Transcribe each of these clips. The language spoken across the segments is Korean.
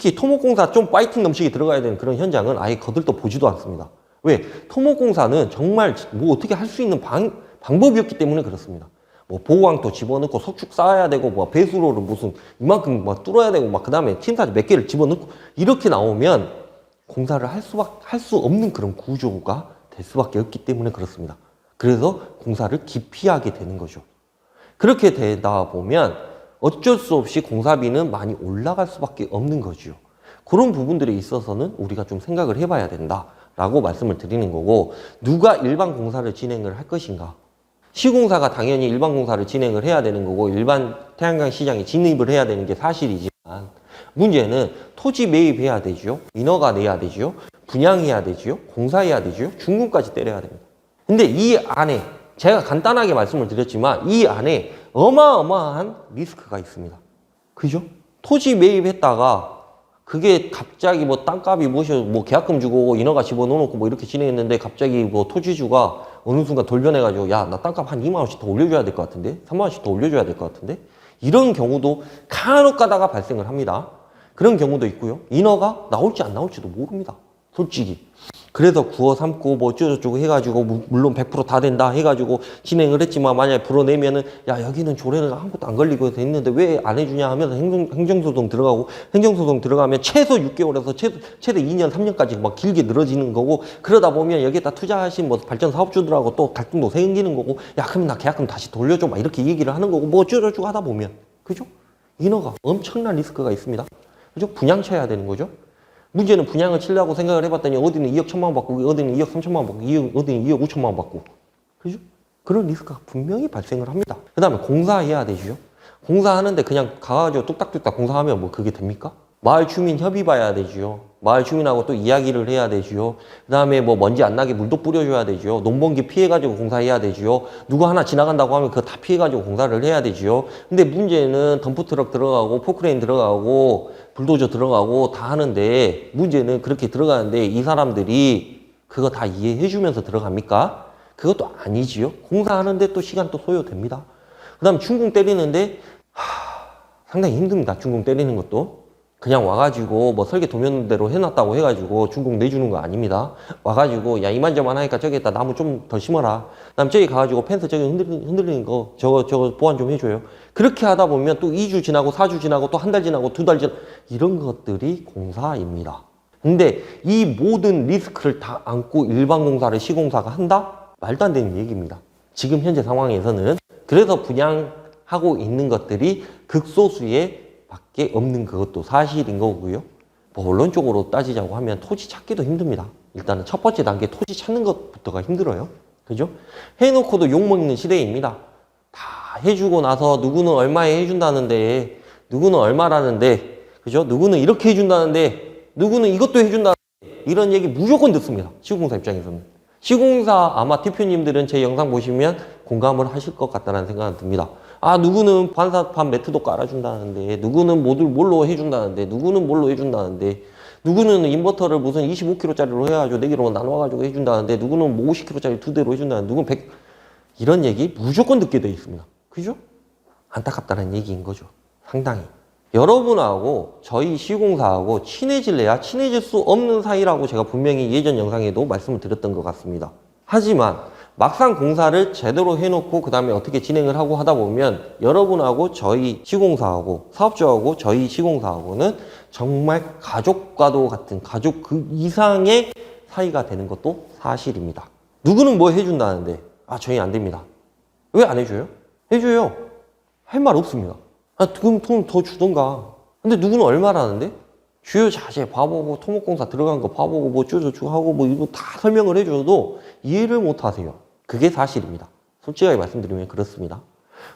특히 토목공사 좀 파이팅 넘치게 들어가야 되는 그런 현장은 아예 거들떠 보지도 않습니다. 왜? 토목공사는 정말 뭐 어떻게 할 수 있는 방, 방법이었기 때문에 그렇습니다. 뭐 보호왕도 집어넣고 석축 쌓아야 되고 뭐 배수로를 무슨 이만큼 막 뚫어야 되고 막 그다음에 침사지 몇 개를 집어넣고 이렇게 나오면 공사를 할 수밖 할 수 없는 그런 구조가 될 수밖에 없기 때문에 그렇습니다. 그래서 공사를 기피하게 되는 거죠. 그렇게 되다 보면 어쩔 수 없이 공사비는 많이 올라갈 수밖에 없는 거죠. 그런 부분들에 있어서는 우리가 좀 생각을 해봐야 된다라고 말씀을 드리는 거고 누가 일반 공사를 진행을 할 것인가? 시공사가 당연히 일반 공사를 진행을 해야 되는 거고 일반 태양광 시장에 진입을 해야 되는 게 사실이지만 문제는 토지 매입해야 되죠. 인허가 내야 되죠. 분양해야 되죠. 공사해야 되죠. 중금까지 때려야 됩니다. 근데 이 안에 제가 간단하게 말씀을 드렸지만 이 안에 어마어마한 리스크가 있습니다. 그죠? 토지 매입했다가 그게 갑자기 뭐 땅값이 뭐셔 뭐 계약금 주고 인허가 집어넣어놓고 뭐 이렇게 진행했는데 갑자기 뭐 토지주가 어느 순간 돌변해가지고 야 나 땅값 한 2만 원씩 더 올려줘야 될 것 같은데 3만 원씩 더 올려줘야 될 것 같은데 이런 경우도 간혹 가다가 발생을 합니다. 그런 경우도 있고요. 인허가 나올지 안 나올지도 모릅니다. 솔직히. 그래서 구워 삼고 뭐 어쩌고저쩌고 해가지고 무- 물론 100%다 된다 해가지고 진행을 했지만 만약에 불어내면은 야 여기는 조례는 아무것도 안 걸리고 했는데 왜 안 해주냐 하면서 행정, 행정소송 들어가고 행정소송 들어가면 최소 6개월에서 최소, 최대 2년 3년까지 막 길게 늘어지는 거고 그러다 보면 여기에다 투자하신 뭐 발전 사업주들하고 또 갈등도 생기는 거고 야 그럼 나 계약금 다시 돌려줘 막 이렇게 얘기를 하는 거고 뭐 어쩌고저쩌고 하다 보면 그죠? 인허가 엄청난 리스크가 있습니다. 그죠? 분양쳐야 되는 거죠. 문제는 분양을 치려고 생각을 해봤더니 어디는 2억 천만 원 받고 어디는 2억 3천만 원 받고 2억, 어디는 2억 5천만 원 받고 그죠? 그런 리스크가 분명히 발생을 합니다. 그 다음에 공사해야 되죠. 공사하는데 그냥 가가지고 뚝딱뚝딱 공사하면 뭐 그게 됩니까? 마을 주민 협의 봐야 되지요. 마을 주민하고 또 이야기를 해야 되지요. 그 다음에 뭐 먼지 안 나게 물도 뿌려줘야 되지요. 농번기 피해가지고 공사해야 되지요. 누구 하나 지나간다고 하면 그거 다 피해가지고 공사를 해야 되지요. 근데 문제는 덤프트럭 들어가고 포크레인 들어가고 불도저 들어가고 다 하는데 문제는 그렇게 들어가는데 이 사람들이 그거 다 이해해 주면서 들어갑니까? 그것도 아니지요. 공사하는데 또 시간 또 소요됩니다. 그 다음 중공 때리는데 하, 상당히 힘듭니다. 중공 때리는 것도. 그냥 와가지고 뭐 설계 도면대로 해놨다고 해가지고 중공 내주는 거 아닙니다. 와가지고 야 이만저만 하니까 저기에다 나무 좀 더 심어라. 그다음 저기 가가지고 펜스 저기 흔들리는, 흔들리는 거 저거 저거 보완 좀 해줘요. 그렇게 하다 보면 또 2주 지나고 4주 지나고 또 한 달 지나고 두 달 지나 이런 것들이 공사입니다. 근데 이 모든 리스크를 다 안고 일반 공사를 시공사가 한다? 말도 안 되는 얘기입니다. 지금 현재 상황에서는 그래서 분양하고 있는 것들이 극소수에 밖에 없는 그것도 사실인 거고요. 뭐 원론적으로 따지자고 하면 토지 찾기도 힘듭니다. 일단은 첫 번째 단계 토지 찾는 것부터가 힘들어요. 그죠? 해놓고도 욕먹는 시대입니다. 다 해주고 나서 누구는 얼마에 해준다는데 누구는 얼마라는데 그죠? 누구는 이렇게 해준다는데 누구는 이것도 해준다는데 이런 얘기 무조건 듣습니다. 시공사 입장에서는. 시공사 아마 대표님들은 제 영상 보시면 공감을 하실 것 같다는 생각은 듭니다. 아 누구는 반사판 매트도 깔아준다는데 누구는 모듈 뭘로 해준다는데 누구는 뭘로 해준다는데 누구는 인버터를 무슨 25kg짜리로 해가지고 4개로 나눠가지고 해준다는데 누구는 뭐 50kg짜리 두 대로 해준다는데 누구는 100 이런 얘기 무조건 듣게 돼 있습니다. 그죠? 안타깝다는 얘기인 거죠. 상당히. 여러분하고 저희 시공사하고 친해질래야 친해질 수 없는 사이라고 제가 분명히 예전 영상에도 말씀을 드렸던 것 같습니다. 하지만 막상 공사를 제대로 해놓고 그 다음에 어떻게 진행을 하고 하다 보면 여러분하고 저희 시공사하고 사업주하고 저희 시공사하고는 정말 가족과도 같은 가족 그 이상의 사이가 되는 것도 사실입니다. 누구는 뭐 해준다는데 아 저희 안 됩니다. 왜 안 해줘요? 해줘요. 할 말 없습니다. 아, 그럼 돈 더 주던가. 근데 누구는 얼마라는데? 주요 자재 봐보고 토목공사 들어간 거 봐보고 뭐 쪼쪼쪼 하고 뭐 이거 다 설명을 해줘도 이해를 못 하세요. 그게 사실입니다. 솔직하게 말씀드리면 그렇습니다.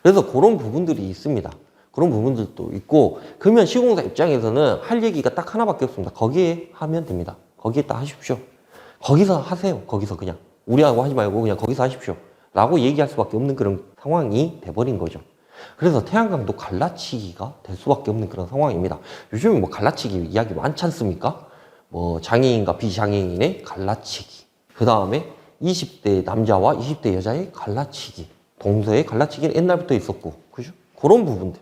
그래서 그런 부분들이 있습니다. 그런 부분들도 있고 그러면 시공사 입장에서는 할 얘기가 딱 하나밖에 없습니다. 거기에 하면 됩니다. 거기에 딱 하십시오. 거기서 하세요. 거기서 그냥 우리하고 하지 말고 그냥 거기서 하십시오. 라고 얘기할 수밖에 없는 그런 상황이 돼버린 거죠. 그래서 태양광도 갈라치기가 될 수밖에 없는 그런 상황입니다. 요즘에 뭐 갈라치기 이야기 많지 않습니까? 뭐 장애인과 비장애인의 갈라치기. 그 다음에 20대 남자와 20대 여자의 갈라치기. 동서의 갈라치기는 옛날부터 있었고, 그죠? 그런 부분들.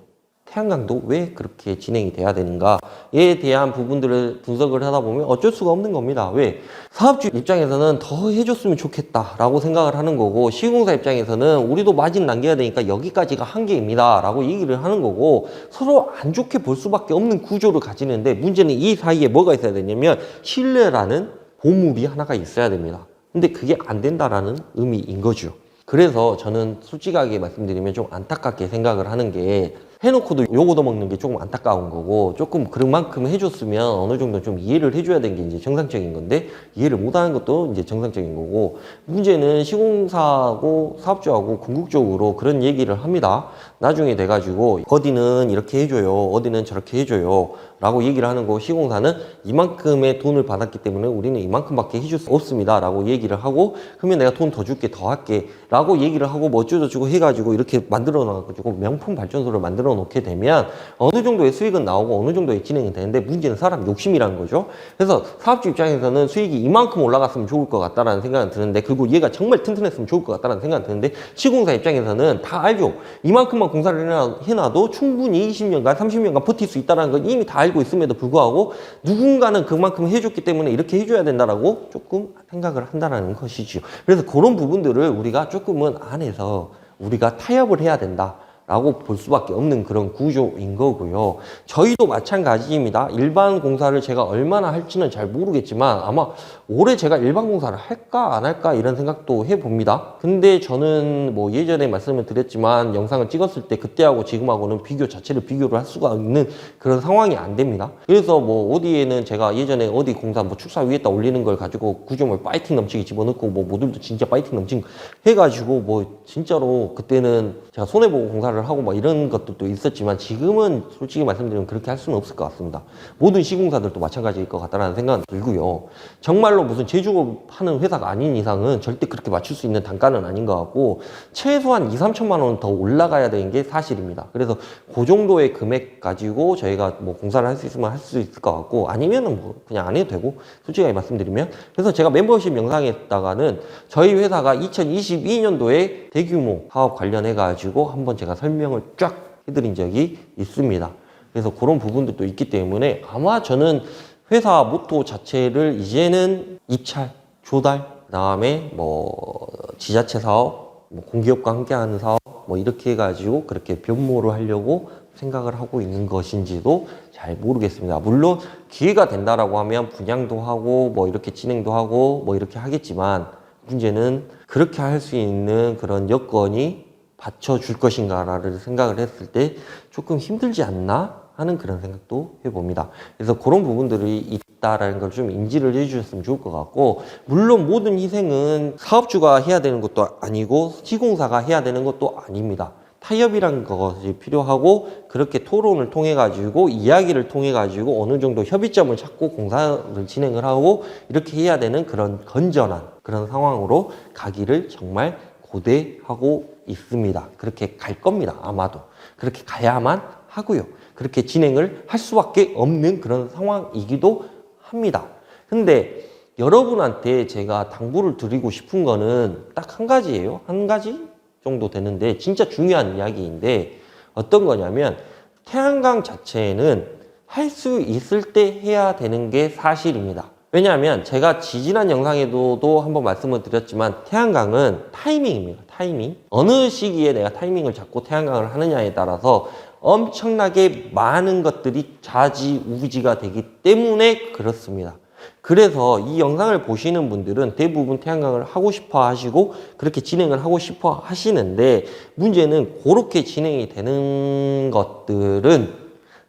태양광도 왜 그렇게 진행이 돼야 되는가에 대한 부분들을 분석을 하다 보면 어쩔 수가 없는 겁니다. 왜? 사업주 입장에서는 더 해줬으면 좋겠다라고 생각을 하는 거고 시공사 입장에서는 우리도 마진 남겨야 되니까 여기까지가 한계입니다 라고 얘기를 하는 거고 서로 안 좋게 볼 수밖에 없는 구조를 가지는데 문제는 이 사이에 뭐가 있어야 되냐면 신뢰라는 보물이 하나가 있어야 됩니다. 근데 그게 안 된다라는 의미인 거죠. 그래서 저는 솔직하게 말씀드리면 좀 안타깝게 생각을 하는 게 해놓고도 요거도 먹는 게 조금 안타까운 거고 조금 그만큼 해줬으면 어느 정도 좀 이해를 해줘야 되는 게 이제 정상적인 건데 이해를 못하는 것도 이제 정상적인 거고 문제는 시공사하고 사업주하고 궁극적으로 그런 얘기를 합니다. 나중에 돼가지고 어디는 이렇게 해줘요, 어디는 저렇게 해줘요. 라고 얘기를 하는 거 시공사는 이만큼의 돈을 받았기 때문에 우리는 이만큼밖에 해줄 수 없습니다 라고 얘기를 하고 그러면 내가 돈 더 줄게 더 할게 라고 얘기를 하고 뭐 어쩌고저쩌고 해가지고 이렇게 만들어 놔가지고 명품 발전소를 만들어 놓게 되면 어느 정도의 수익은 나오고 어느 정도의 진행은 되는데 문제는 사람 욕심이라는 거죠. 그래서 사업주 입장에서는 수익이 이만큼 올라갔으면 좋을 것 같다라는 생각은 드는데 그리고 얘가 정말 튼튼했으면 좋을 것 같다라는 생각은 드는데 시공사 입장에서는 다 알죠. 이만큼만 공사를 해놔- 해놔도 충분히 20년간 30년간 버틸 수 있다는 건 이미 다 알고 있음에도 불구하고 누군가는 그만큼 해줬기 때문에 이렇게 해줘야 된다라고 조금 생각을 한다는 것이죠. 그래서 그런 부분들을 우리가 조금은 안에서 우리가 타협을 해야 된다. 라고 볼 수밖에 없는 그런 구조인 거고요. 저희도 마찬가지입니다. 일반 공사를 제가 얼마나 할지는 잘 모르겠지만 아마 올해 제가 일반 공사를 할까 안 할까 이런 생각도 해봅니다. 근데 저는 뭐 예전에 말씀을 드렸지만 영상을 찍었을 때 그때하고 지금하고는 비교 자체를 비교를 할 수가 없는 그런 상황이 안 됩니다. 그래서 뭐 어디에는 제가 예전에 어디 공사 뭐 축사 위에다 올리는 걸 가지고 구조물 파이팅 넘치게 집어넣고 뭐 모듈도 진짜 파이팅 넘치게 해가지고 뭐 진짜로 그때는 제가 손해보고 공사를 하고 막 이런 것들도 있었지만 지금은 솔직히 말씀드리면 그렇게 할 수는 없을 것 같습니다. 모든 시공사들도 마찬가지일 것 같다는 생각은 들고요. 정말로 무슨 제조업 하는 회사가 아닌 이상은 절대 그렇게 맞출 수 있는 단가는 아닌 것 같고 최소한 2, 3천만 원 더 올라가야 되는 게 사실입니다. 그래서 그 정도의 금액 가지고 저희가 뭐 공사를 할 수 있으면 할 수 있을 것 같고 아니면은 뭐 그냥 안 해도 되고 솔직하게 말씀드리면 그래서 제가 멤버십 영상에다가는 저희 회사가 2022년도에 대규모 사업 관련해 가지고 한번 제가 설명을 쫙 해드린 적이 있습니다. 그래서 그런 부분들도 있기 때문에 아마 저는 회사 모토 자체를 이제는 입찰, 조달, 그 다음에 뭐 지자체 사업, 뭐 공기업과 함께하는 사업, 뭐 이렇게 해가지고 그렇게 변모를 하려고 생각을 하고 있는 것인지도 잘 모르겠습니다. 물론 기회가 된다라고 하면 분양도 하고 뭐 이렇게 진행도 하고 뭐 이렇게 하겠지만 문제는 그렇게 할 수 있는 그런 여건이 받쳐줄 것인가를 생각을 했을 때 조금 힘들지 않나 하는 그런 생각도 해봅니다. 그래서 그런 부분들이 있다라는 걸 좀 인지를 해주셨으면 좋을 것 같고 물론 모든 희생은 사업주가 해야 되는 것도 아니고 시공사가 해야 되는 것도 아닙니다. 타협이라는 것이 필요하고 그렇게 토론을 통해 가지고 이야기를 통해 가지고 어느 정도 협의점을 찾고 공사를 진행을 하고 이렇게 해야 되는 그런 건전한 그런 상황으로 가기를 정말 고대하고 있습니다. 그렇게 갈 겁니다. 아마도 그렇게 가야만 하고요. 그렇게 진행을 할 수밖에 없는 그런 상황이기도 합니다. 근데 여러분한테 제가 당부를 드리고 싶은 거는 딱 한 가지예요. 한 가지 정도 되는데 진짜 중요한 이야기인데 어떤 거냐면 태양광 자체는 할 수 있을 때 해야 되는 게 사실입니다. 왜냐하면 제가 지지난 영상에도 또 한번 말씀을 드렸지만 태양광은 타이밍입니다. 타이밍. 어느 시기에 내가 타이밍을 잡고 태양광을 하느냐에 따라서 엄청나게 많은 것들이 좌지우지가 되기 때문에 그렇습니다. 그래서 이 영상을 보시는 분들은 대부분 태양광을 하고 싶어 하시고 그렇게 진행을 하고 싶어 하시는데 문제는 그렇게 진행이 되는 것들은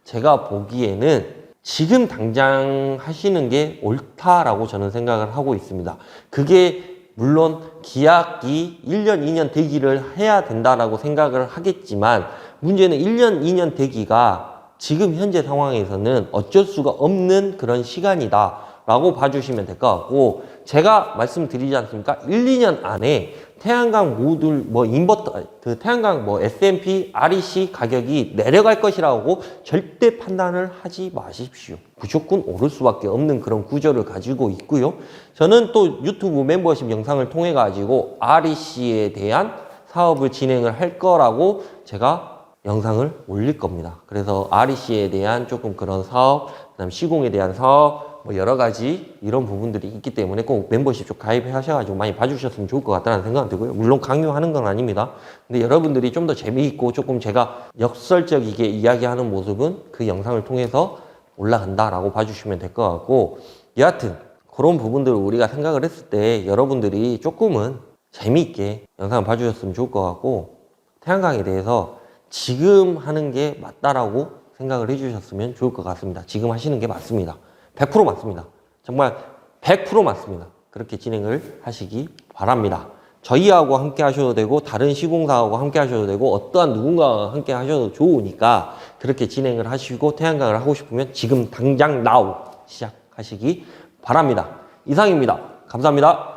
제가 보기에는 지금 당장 하시는 게 옳다라고 저는 생각을 하고 있습니다. 그게 물론 기약이 1년, 2년 대기를 해야 된다라고 생각을 하겠지만 문제는 1년, 2년 대기가 지금 현재 상황에서는 어쩔 수가 없는 그런 시간이다. 라고 봐주시면 될 것 같고, 제가 말씀드리지 않습니까? 1, 2년 안에 태양광 모듈, 뭐, 인버터, 그 태양광 뭐, S&P, REC 가격이 내려갈 것이라고 절대 판단을 하지 마십시오. 무조건 오를 수밖에 없는 그런 구조를 가지고 있고요. 저는 또 유튜브 멤버십 영상을 통해 가지고 REC에 대한 사업을 진행을 할 거라고 제가 영상을 올릴 겁니다. 그래서 REC에 대한 조금 그런 사업, 그다음 시공에 대한 사업, 뭐 여러 가지 이런 부분들이 있기 때문에 꼭 멤버십 좀 가입하셔가지고 많이 봐주셨으면 좋을 것 같다는 생각이 들고요. 물론 강요하는 건 아닙니다. 근데 여러분들이 좀 더 재미있고 조금 제가 역설적이게 이야기하는 모습은 그 영상을 통해서 올라간다라고 봐주시면 될 것 같고 여하튼 그런 부분들을 우리가 생각을 했을 때 여러분들이 조금은 재미있게 영상을 봐주셨으면 좋을 것 같고 태양광에 대해서 지금 하는 게 맞다라고 생각을 해주셨으면 좋을 것 같습니다. 지금 하시는 게 맞습니다. 100% 맞습니다. 정말 100% 맞습니다. 그렇게 진행을 하시기 바랍니다. 저희하고 함께 하셔도 되고 다른 시공사하고 함께 하셔도 되고 어떠한 누군가와 함께 하셔도 좋으니까 그렇게 진행을 하시고 태양광을 하고 싶으면 지금 당장 나우 시작하시기 바랍니다. 이상입니다. 감사합니다.